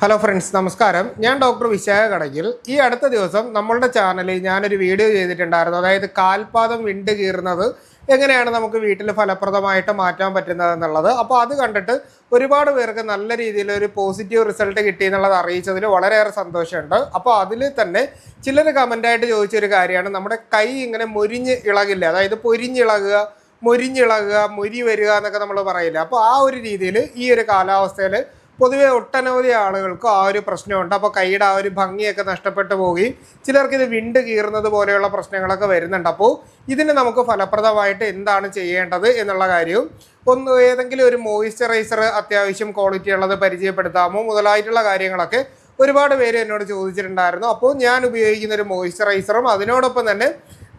Hello friends നമസ്കാരം. ഞാൻ doctor Vishakha കടകിൽ ഈ അടുത്ത ദിവസം നമ്മളുടെ ചാനലിൽ ഞാനൊരു വീഡിയോ ചെയ്തിട്ടുണ്ടായിരുന്നു. അതായത് കാൽപാദം വിണ്ട് കീറുന്നത് എങ്ങനെയാണ് നമുക്ക് വീട്ടിൽ ഫലപ്രദമായിട്ട് മാറ്റാൻ പറ്റുന്നത് എന്നുള്ളത്. അപ്പോൾ അത് കണ്ടിട്ട് ഒരുപാട് പേർക്ക് നല്ല രീതിയിൽ ഒരു പോസിറ്റീവ് റിസൾട്ട് കിട്ടി എന്നുള്ളത് അറിയിച്ചതിൽ വളരെയേറെ സന്തോഷമുണ്ട്. അപ്പോൾ അതിൽ തന്നെ ചിലർ കമന്റായിട്ട് ചോദിച്ചൊരു കാര്യമാണ്. നമ്മുടെ കൈ ഇങ്ങനെ മുരിഞ്ഞ് ഇളകില്ല? അതായത് പൊരിഞ്ഞിളകുക മുരിഞ്ഞിളകുക മുരി വരിക എന്നൊക്കെ നമ്മൾ പറയില്ല? അപ്പോൾ ആ ഒരു രീതിയിൽ ഈ ഒരു കാലാവസ്ഥയിൽ പൊതുവെ ഒട്ടനവധി ആളുകൾക്കും ആ ഒരു പ്രശ്നമുണ്ട്. അപ്പോൾ കൈയുടെ ആ ഒരു ഭംഗിയൊക്കെ നഷ്ടപ്പെട്ടു പോവുകയും ചിലർക്ക് ഇത് വിണ്ട് കീറുന്നത് പോലെയുള്ള പ്രശ്നങ്ങളൊക്കെ വരുന്നുണ്ട്. അപ്പോൾ ഇതിന് നമുക്ക് ഫലപ്രദമായിട്ട് എന്താണ് ചെയ്യേണ്ടത് എന്നുള്ള കാര്യവും ഒന്ന് ഏതെങ്കിലും ഒരു മോയിസ്ചറൈസർ അത്യാവശ്യം ക്വാളിറ്റി ഉള്ളത് പരിചയപ്പെടുത്താമോ മുതലായിട്ടുള്ള കാര്യങ്ങളൊക്കെ ഒരുപാട് പേര് എന്നോട് ചോദിച്ചിട്ടുണ്ടായിരുന്നു. അപ്പോൾ ഞാൻ ഉപയോഗിക്കുന്ന ഒരു മോയിസ്ചറൈസറും അതിനോടൊപ്പം തന്നെ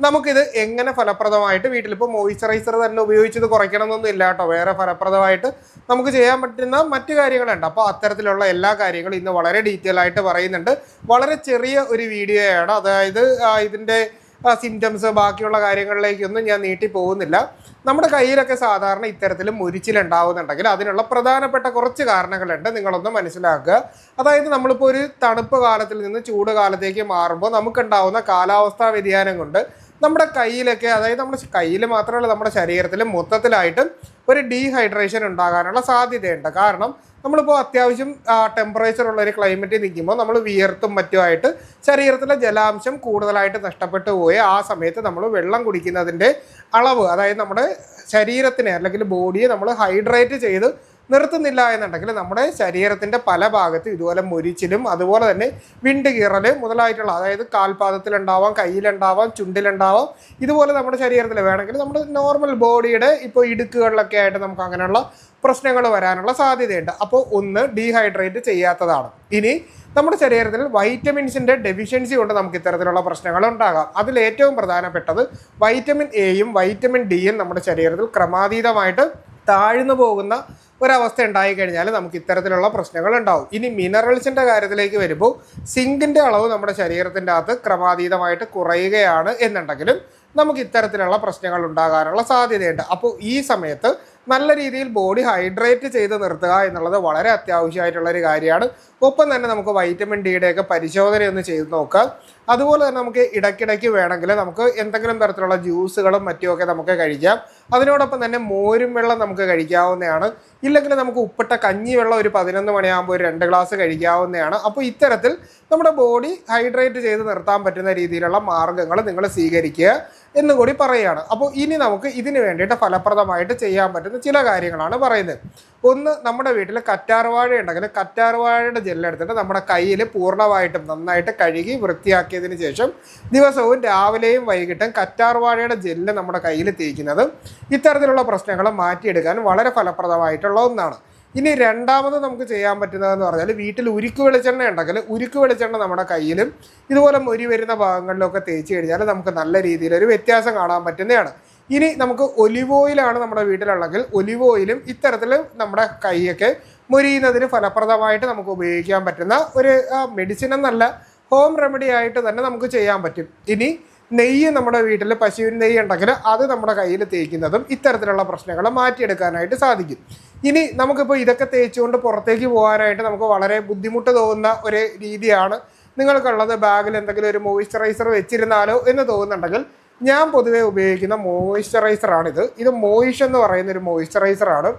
നമുക്കിത് എങ്ങനെ ഫലപ്രദമായിട്ട് വീട്ടിൽ ഇപ്പോൾ മോയിസ്ചറൈസർ തന്നെ ഉപയോഗിച്ചത് കുറയ്ക്കണമെന്നൊന്നും ഇല്ല കേട്ടോ. വേറെ ഫലപ്രദമായിട്ട് നമുക്ക് ചെയ്യാൻ പറ്റുന്ന മറ്റു കാര്യങ്ങളുണ്ട്. അപ്പോൾ അത്തരത്തിലുള്ള എല്ലാ കാര്യങ്ങളും ഇന്ന് വളരെ ഡീറ്റെയിൽ ആയിട്ട് പറയുന്നുണ്ട്. വളരെ ചെറിയ ഒരു വീഡിയോയാണ്. അതായത് ഇതിന്റെ സിംറ്റംസ് ബാക്കിയുള്ള കാര്യങ്ങളിലേക്കൊന്നും ഞാൻ നീട്ടി പോകുന്നില്ല. നമ്മുടെ കയ്യിലൊക്കെ സാധാരണ ഇത്തരത്തിൽ മുരിച്ചിലുണ്ടാവുന്നുണ്ടെങ്കിൽ അതിനുള്ള പ്രധാനപ്പെട്ട കുറച്ച് കാരണങ്ങളുണ്ട് നിങ്ങളൊന്ന് മനസ്സിലാക്കുക. അതായത് നമ്മളിപ്പോൾ ഒരു തണുപ്പ് കാലത്തിൽ നിന്ന് ചൂട് കാലത്തേക്ക് മാറുമ്പോൾ നമുക്കുണ്ടാവുന്ന കാലാവസ്ഥാ വ്യതിയാനം കൊണ്ട് നമ്മുടെ കയ്യിലൊക്കെ അതായത് നമ്മുടെ കയ്യിൽ മാത്രമല്ല നമ്മുടെ ശരീരത്തിൽ മൊത്തത്തിലായിട്ട് ഒരു ഡീഹൈഡ്രേഷൻ ഉണ്ടാകാനുള്ള സാധ്യതയുണ്ട്. കാരണം നമ്മളിപ്പോൾ അത്യാവശ്യം ടെമ്പറേച്ചർ ഉള്ള ഒരു ക്ലൈമറ്റിൽ നിൽക്കുമ്പോൾ നമ്മൾ വിയർത്തും മറ്റുമായിട്ട് ശരീരത്തിലെ ജലാംശം കൂടുതലായിട്ട് നഷ്ടപ്പെട്ടു പോയി ആ സമയത്ത് നമ്മൾ വെള്ളം കുടിക്കുന്നതിന്റെ അളവ് അതായത് നമ്മുടെ ശരീരത്തിനെ അല്ലെങ്കിൽ ബോഡിയെ നമ്മൾ ഹൈഡ്രേറ്റ് ചെയ്ത് നിർത്തുന്നില്ല എന്നുണ്ടെങ്കിൽ നമ്മുടെ ശരീരത്തിന്റെ പല ഭാഗത്തും ഇതുപോലെ മുരിച്ചിലും അതുപോലെ തന്നെ വിണ്ട് കീറൽ മുതലായിട്ടുള്ള അതായത് കാൽപാദത്തിലുണ്ടാവാം കയ്യിലുണ്ടാവാം ചുണ്ടിലുണ്ടാവാം ഇതുപോലെ നമ്മുടെ ശരീരത്തിൽ വേണമെങ്കിൽ നമ്മുടെ നോർമൽ ബോഡിയുടെ ഇപ്പോൾ ഇടുക്കുകളിലൊക്കെ ആയിട്ട് നമുക്ക് അങ്ങനെയുള്ള പ്രശ്നങ്ങൾ വരാനുള്ള സാധ്യതയുണ്ട്. അപ്പോൾ ഒന്ന് ഡീഹൈഡ്രേറ്റ് ചെയ്യാത്തതാണ്. ഇനി നമ്മുടെ ശരീരത്തിൽ വൈറ്റമിൻസിന്റെ ഡെഫിഷ്യൻസി കൊണ്ട് നമുക്ക് ഇത്തരത്തിലുള്ള പ്രശ്നങ്ങൾ ഉണ്ടാകാം. അതിൽ ഏറ്റവും പ്രധാനപ്പെട്ടത് വൈറ്റമിൻ എയും വൈറ്റമിൻ ഡിയും നമ്മുടെ ശരീരത്തിൽ ക്രമാതീതമായിട്ട് താഴ്ന്നു പോകുന്ന ഒരവസ്ഥ ഉണ്ടായി കഴിഞ്ഞാൽ നമുക്ക് ഇത്തരത്തിലുള്ള പ്രശ്നങ്ങൾ ഉണ്ടാവും. ഇനി മിനറൽസിന്റെ കാര്യത്തിലേക്ക് വരുമ്പോൾ സിങ്കിന്റെ അളവ് നമ്മുടെ ശരീരത്തിന്റെ അകത്ത് ക്രമാതീതമായിട്ട് കുറയുകയാണ് എന്നുണ്ടെങ്കിലും നമുക്ക് ഇത്തരത്തിലുള്ള പ്രശ്നങ്ങൾ ഉണ്ടാകാനുള്ള സാധ്യതയുണ്ട്. അപ്പോൾ ഈ സമയത്ത് നല്ല രീതിയിൽ ബോഡി ഹൈഡ്രേറ്റ് ചെയ്ത് നിർത്തുക എന്നുള്ളത് വളരെ അത്യാവശ്യമായിട്ടുള്ള ഒരു കാര്യമാണ്. ഒപ്പം തന്നെ നമുക്ക് വൈറ്റമിൻ ഡിയുടെ ഒക്കെ പരിശോധന ഒന്ന് ചെയ്ത് നോക്കാം അതുപോലെ തന്നെ നമുക്ക് ഇടയ്ക്കിടയ്ക്ക് വേണമെങ്കിൽ നമുക്ക് എന്തെങ്കിലും തരത്തിലുള്ള ജ്യൂസുകളും മറ്റുമൊക്കെ നമുക്ക് കഴിക്കാം. അതിനോടൊപ്പം തന്നെ മോരും വെള്ളം നമുക്ക് കഴിക്കാവുന്നതാണ്. ഇല്ലെങ്കിൽ നമുക്ക് ഉപ്പിട്ട കഞ്ഞി വെള്ളം ഒരു പതിനൊന്ന് മണിയാകുമ്പോൾ ഒരു രണ്ട് ഗ്ലാസ് കഴിക്കാവുന്നതാണ്. അപ്പോൾ ഇത്തരത്തിൽ നമ്മുടെ ബോഡി ഹൈഡ്രേറ്റ് ചെയ്ത് നിർത്താൻ പറ്റുന്ന രീതിയിലുള്ള മാർഗങ്ങൾ നിങ്ങൾ സ്വീകരിക്കുക. എന്നും കൂടി പറയുകയാണ് അപ്പോൾ ഇനി നമുക്ക് ഇതിന് വേണ്ടിയിട്ട് ഫലപ്രദമായിട്ട് ചെയ്യാൻ പറ്റുന്ന ചില കാര്യങ്ങളാണ് പറയുന്നത്. ഒന്ന് നമ്മുടെ വീട്ടിൽ കറ്റാർവാഴ ഉണ്ടെങ്കിൽ കറ്റാർവാഴയുടെ ജെല്ലെടുത്തിട്ട് നമ്മുടെ കയ്യിൽ പൂർണമായിട്ടും നന്നായിട്ട് കഴുകി വൃത്തിയാക്കിയതിന് ശേഷം ദിവസവും രാവിലെയും വൈകിട്ടും കറ്റാർവാഴയുടെ ജെല്ല് നമ്മുടെ കയ്യിൽ തേക്കുന്നത് ഇത്തരത്തിലുള്ള പ്രശ്നങ്ങൾ മാറ്റിയെടുക്കാൻ വളരെ ഫലപ്രദമായിട്ടുള്ള ഒന്നാണ്. ഇനി രണ്ടാമത് നമുക്ക് ചെയ്യാൻ പറ്റുന്നതെന്ന് പറഞ്ഞാൽ വീട്ടിൽ ഉരുക്ക് വെളിച്ചെണ്ണ ഉണ്ടെങ്കിൽ ഉരുക്ക് വെളിച്ചെണ്ണ നമ്മുടെ കയ്യിലും ഇതുപോലെ മൊരി വരുന്ന ഭാഗങ്ങളിലൊക്കെ തേച്ച് കഴിഞ്ഞാൽ നമുക്ക് നല്ല രീതിയിൽ ഒരു വ്യത്യാസം കാണാൻ പറ്റുന്നതാണ്. ഇനി നമുക്ക് ഒലിവ് ഓയിലാണ് നമ്മുടെ വീട്ടിലുള്ളെങ്കിൽ ഒലിവ് ഓയിലും ഇത്തരത്തിൽ നമ്മുടെ കൈയൊക്കെ മൊരിയുന്നതിന് ഫലപ്രദമായിട്ട് നമുക്ക് ഉപയോഗിക്കാൻ പറ്റുന്ന ഒരു മെഡിസിൻ എന്നല്ല ഹോം റെമഡി ആയിട്ട് തന്നെ നമുക്ക് ചെയ്യാൻ പറ്റും. ഇനി നെയ്യ് നമ്മുടെ വീട്ടിൽ പശുവിൻ നെയ്യ് ഉണ്ടെങ്കിൽ അത് നമ്മുടെ കയ്യിൽ തേക്കുന്നതും ഇത്തരത്തിലുള്ള പ്രശ്നങ്ങൾ മാറ്റിയെടുക്കാനായിട്ട് സാധിക്കും. ഇനി നമുക്കിപ്പോൾ ഇതൊക്കെ തേച്ചുകൊണ്ട് പുറത്തേക്ക് പോകാനായിട്ട് നമുക്ക് വളരെ ബുദ്ധിമുട്ട് തോന്നുന്ന ഒരു രീതിയാണ് നിങ്ങൾക്കുള്ളത്. ബാഗിൽ എന്തെങ്കിലും ഒരു മോയ്സ്ചറൈസർ വെച്ചിരുന്നാലോ എന്ന് തോന്നുന്നുണ്ടെങ്കിൽ ഞാൻ പൊതുവേ ഉപയോഗിക്കുന്ന മോയ്സ്ചറൈസറാണിത് ഇത് മോയിഷ് എന്ന് പറയുന്ന ഒരു മോയ്സ്ചറൈസറാണ്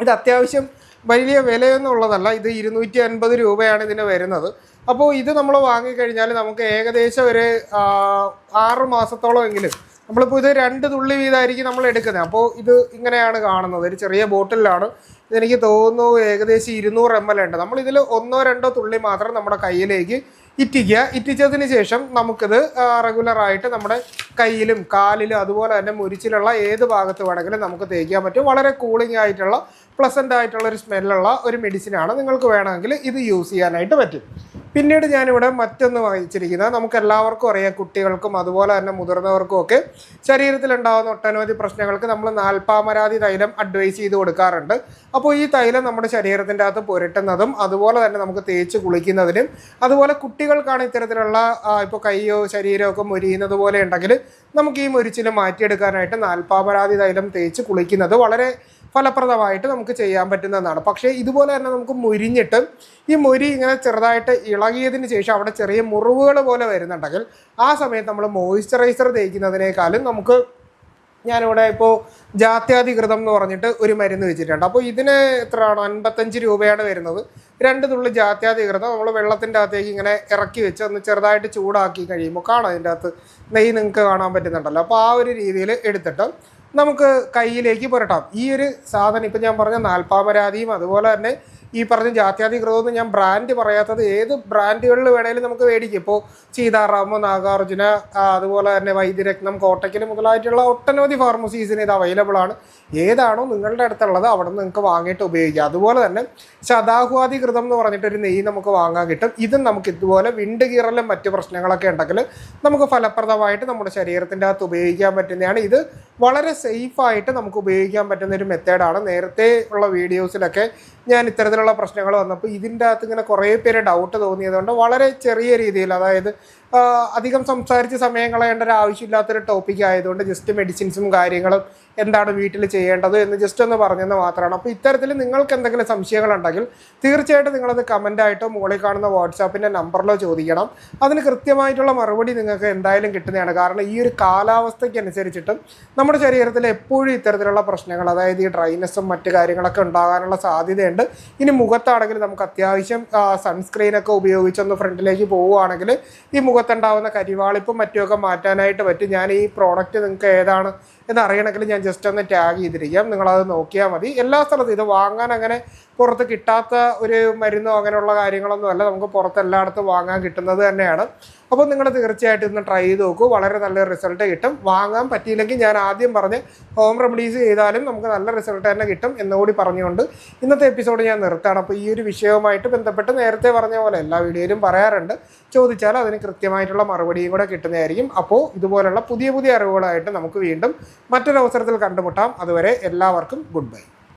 ഇത് അത്യാവശ്യം വലിയ വിലയൊന്നും ഉള്ളതല്ല ഇത് ഇരുന്നൂറ്റി അൻപത് രൂപയാണ് ഇതിന് വരുന്നത്. അപ്പോൾ ഇത് നമ്മൾ വാങ്ങിക്കഴിഞ്ഞാൽ നമുക്ക് ഏകദേശം ഒരു ആറ് മാസത്തോളം എങ്കിലും നമ്മളിപ്പോൾ ഇത് രണ്ട് തുള്ളി വീതമായിരിക്കും നമ്മൾ എടുക്കുന്നത്. അപ്പോൾ ഇത് ഇങ്ങനെയാണ് കാണുന്നത്. ഒരു ചെറിയ ബോട്ടിലാണ്. ഇതെനിക്ക് തോന്നുന്നു ഏകദേശം ഇരുന്നൂറ് എം എൽ ഉണ്ട്. നമ്മളിതിൽ ഒന്നോ രണ്ടോ തുള്ളി മാത്രം നമ്മുടെ കയ്യിലേക്ക് ഇറ്റിക്കുക. ഇറ്റിച്ചതിന് ശേഷം നമുക്കിത് റെഗുലറായിട്ട് നമ്മുടെ കയ്യിലും കാലിലും അതുപോലെ തന്നെ മുരിച്ചിലുള്ള ഏത് ഭാഗത്ത് വേണമെങ്കിലും നമുക്ക് തേക്കാൻ പറ്റും. വളരെ കൂളിംഗ് ആയിട്ടുള്ള പ്ലസന്റ് ആയിട്ടുള്ള ഒരു സ്മെല്ലുള്ള ഒരു മെഡിസിനാണ് നിങ്ങൾക്ക് വേണമെങ്കിൽ ഇത് യൂസ് ചെയ്യാനായിട്ട് പറ്റും. പിന്നീട് ഞാനിവിടെ മറ്റൊന്ന് വായിച്ചിരിക്കുന്നത് നമുക്ക് എല്ലാവർക്കും അറിയാം കുട്ടികൾക്കും അതുപോലെ തന്നെ മുതിർന്നവർക്കും ഒക്കെ ശരീരത്തിൽ ശരീരത്തിലുണ്ടാകുന്ന ഒട്ടനവധി പ്രശ്നങ്ങൾക്ക് നമ്മൾ നാൽപ്പാമരാതി തൈലം അഡ്വൈസ് ചെയ്ത് കൊടുക്കാറുണ്ട്. അപ്പോൾ ഈ തൈലം നമ്മുടെ ശരീരത്തിന്റെ അകത്ത് പുരട്ടുന്നതും അതുപോലെ തന്നെ നമുക്ക് തേച്ച് കുളിക്കുന്നതിനും അതുപോലെ കുട്ടികൾക്കാണ് ഇത്തരത്തിലുള്ള ഇപ്പോൾ കൈയോ ശരീരമോ ഒക്കെ മുരിയുന്നത് പോലെ ഉണ്ടെങ്കിൽ നമുക്ക് ഈ മുരിച്ചിൽ മാറ്റിയെടുക്കാനായിട്ട് നാൽപ്പാമരാതി തൈലം തേച്ച് കുളിക്കുന്നത് വളരെ ഫലപ്രദമായിട്ട് നമുക്ക് ചെയ്യാൻ പറ്റുന്നതാണ്. പക്ഷേ ഇതുപോലെ തന്നെ നമുക്ക് മുരിഞ്ഞിട്ട് ഈ മുരി ഇങ്ങനെ ചെറുതായിട്ട് ഇളകിയതിന് ശേഷം അവിടെ ചെറിയ മുറിവുകൾ പോലെ വരുന്നുണ്ടെങ്കിൽ ആ സമയത്ത് നമ്മൾ മോയ്സ്ചറൈസർ തേക്കുന്നതിനേക്കാളും നമുക്ക് ഞാനിവിടെ ഇപ്പോൾ ജാത്യാധികൃതം എന്ന് പറഞ്ഞിട്ട് ഒരു മരുന്ന് വെച്ചിട്ടുണ്ട്. അപ്പോൾ ഇതിന് എത്രയാണ്? അൻപത്തഞ്ച് രൂപയാണ് വരുന്നത്. രണ്ട് തുള്ളി ജാത്യാധികൃതം നമ്മൾ വെള്ളത്തിന്റെ അകത്തേക്ക് ഇങ്ങനെ ഇറക്കി വെച്ച് ഒന്ന് ചെറുതായിട്ട് ചൂടാക്കി കഴിയുമ്പോൾ കാണാം അതിന്റെ അകത്ത് നെയ്യ് നിങ്ങൾക്ക് കാണാൻ പറ്റുന്നുണ്ടല്ലോ. അപ്പോൾ ആ ഒരു രീതിയിൽ എടുത്തിട്ട് നമുക്ക് കയ്യിലേക്ക് പുരട്ടാം. ഈ ഒരു സാധനം ഇപ്പം ഞാൻ പറഞ്ഞ നാൽപ്പാമരാതിയും അതുപോലെ തന്നെ ഈ പറഞ്ഞ ജാത്യാധികൃതം ഞാൻ ബ്രാൻഡ് പറയാത്തത് ഏത് ബ്രാൻഡുകളിൽ വേണേലും നമുക്ക് മേടിക്കും. ഇപ്പോൾ സീതാറാമോ നാഗാർജുന അതുപോലെ തന്നെ വൈദ്യരത്നം കോട്ടയ്ക്കൽ മുതലായിട്ടുള്ള ഒട്ടനവധി ഫാർമസീസിന് ഇത് അവൈലബിൾ ആണ്. ഏതാണോ നിങ്ങളുടെ അടുത്തുള്ളത് അവിടെ നിന്ന് നിങ്ങൾക്ക് വാങ്ങിയിട്ട് ഉപയോഗിക്കാം. അതുപോലെ തന്നെ ശതാഹ്വാദികൃതം എന്ന് പറഞ്ഞിട്ടൊരു നെയ്യ് നമുക്ക് വാങ്ങാൻ കിട്ടും. ഇതും നമുക്ക് ഇതുപോലെ വിണ്ട് കീറലും മറ്റ് പ്രശ്നങ്ങളൊക്കെ ഉണ്ടെങ്കിൽ നമുക്ക് ഫലപ്രദമായിട്ട് നമ്മുടെ ശരീരത്തിന്റെ അകത്ത് ഉപയോഗിക്കാൻ പറ്റുന്നതാണ്. ഇത് വളരെ സേഫായിട്ട് നമുക്ക് ഉപയോഗിക്കാൻ പറ്റുന്ന ഒരു മെത്തേഡാണ്. നേരത്തെ ഉള്ള വീഡിയോസിലൊക്കെ ഞാൻ ഇത്തരത്തിലുള്ള പ്രശ്നങ്ങൾ വന്നപ്പോൾ ഇതിന്റെ അകത്ത് ഇങ്ങനെ കുറേ പേര് ഡൗട്ട് തോന്നിയതുകൊണ്ട് വളരെ ചെറിയ രീതിയിൽ അതായത് അധികം സംസാരിച്ച് സമയം കളയേണ്ട ഒരു ആവശ്യമില്ലാത്തൊരു ടോപ്പിക് ആയതുകൊണ്ട് ജസ്റ്റ് മെഡിസിൻസും കാര്യങ്ങളും എന്താണ് വീട്ടിൽ ചെയ്യേണ്ടത് എന്ന് ജസ്റ്റ് ഒന്ന് പറഞ്ഞെന്ന് മാത്രമാണ്. അപ്പോൾ ഇത്തരത്തിൽ നിങ്ങൾക്ക് എന്തെങ്കിലും സംശയങ്ങളുണ്ടെങ്കിൽ തീർച്ചയായിട്ടും നിങ്ങളത് കമന്റായിട്ടോ മുകളിൽ കാണുന്ന വാട്സാപ്പിന്റെ നമ്പറിലോ ചോദിക്കണം. അതിന് കൃത്യമായിട്ടുള്ള മറുപടി നിങ്ങൾക്ക് എന്തായാലും കിട്ടുന്നതാണ്. കാരണം ഈ ഒരു കാലാവസ്ഥയ്ക്ക് അനുസരിച്ചിട്ടും നമ്മുടെ ശരീരത്തിൽ എപ്പോഴും ഇത്തരത്തിലുള്ള പ്രശ്നങ്ങൾ അതായത് ഈ ഡ്രൈനെസ്സും മറ്റു കാര്യങ്ങളൊക്കെ ഉണ്ടാകാനുള്ള സാധ്യതയുണ്ട്. ഇനി മുഖത്താണെങ്കിൽ നമുക്ക് അത്യാവശ്യം സൺസ്ക്രീനൊക്കെ ഉപയോഗിച്ചൊന്ന് ഫ്രണ്ടിലേക്ക് പോവുകയാണെങ്കിൽ ഈ മുഖത്തുണ്ടാവുന്ന കരിവാളിപ്പും മറ്റുമൊക്കെ മാറ്റാനായിട്ട് പറ്റും. ഞാൻ ഈ പ്രോഡക്റ്റ് നിങ്ങൾക്ക് ഏതാണ് എന്ന് അറിയണമെങ്കിൽ ഞാൻ ജസ്റ്റ് ഒന്ന് ടാഗ് ചെയ്തിരിക്കാം. നിങ്ങളത് നോക്കിയാൽ മതി. എല്ലാ സ്ഥലത്തും ഇത് വാങ്ങാൻ അങ്ങനെ പുറത്ത് കിട്ടാത്ത ഒരു മരുന്നോ അങ്ങനെയുള്ള കാര്യങ്ങളൊന്നും അല്ല. നമുക്ക് പുറത്ത് എല്ലായിടത്തും വാങ്ങാൻ കിട്ടുന്നത് തന്നെയാണ്. അപ്പോൾ നിങ്ങൾ തീർച്ചയായിട്ടും ഇന്ന് ട്രൈ ചെയ്ത് നോക്കൂ. വളരെ നല്ല റിസൾട്ട് കിട്ടും. വാങ്ങാൻ പറ്റിയില്ലെങ്കിൽ ഞാൻ ആദ്യം പറഞ്ഞ് ഹോം റെമഡീസ് ചെയ്താലും നമുക്ക് നല്ല റിസൾട്ട് തന്നെ കിട്ടും എന്നുകൂടി പറഞ്ഞുകൊണ്ട് ഇന്നത്തെ എപ്പിസോഡ് ഞാൻ നിർത്താണ് അപ്പോൾ ഈ ഒരു വിഷയവുമായിട്ട് ബന്ധപ്പെട്ട് നേരത്തെ പറഞ്ഞ പോലെ എല്ലാ വീഡിയോയിലും പറയാറുണ്ട്. ചോദിച്ചാൽ അതിന് കൃത്യമായിട്ടുള്ള മറുപടിയും കൂടെ കിട്ടുന്നതായിരിക്കും. അപ്പോൾ ഇതുപോലുള്ള പുതിയ പുതിയ അറിവുകളായിട്ട് നമുക്ക് വീണ്ടും മറ്റൊരു അവസരത്തിൽ കണ്ടുമുട്ടാം. അതുവരെ എല്ലാവർക്കും ഗുഡ് ബൈ.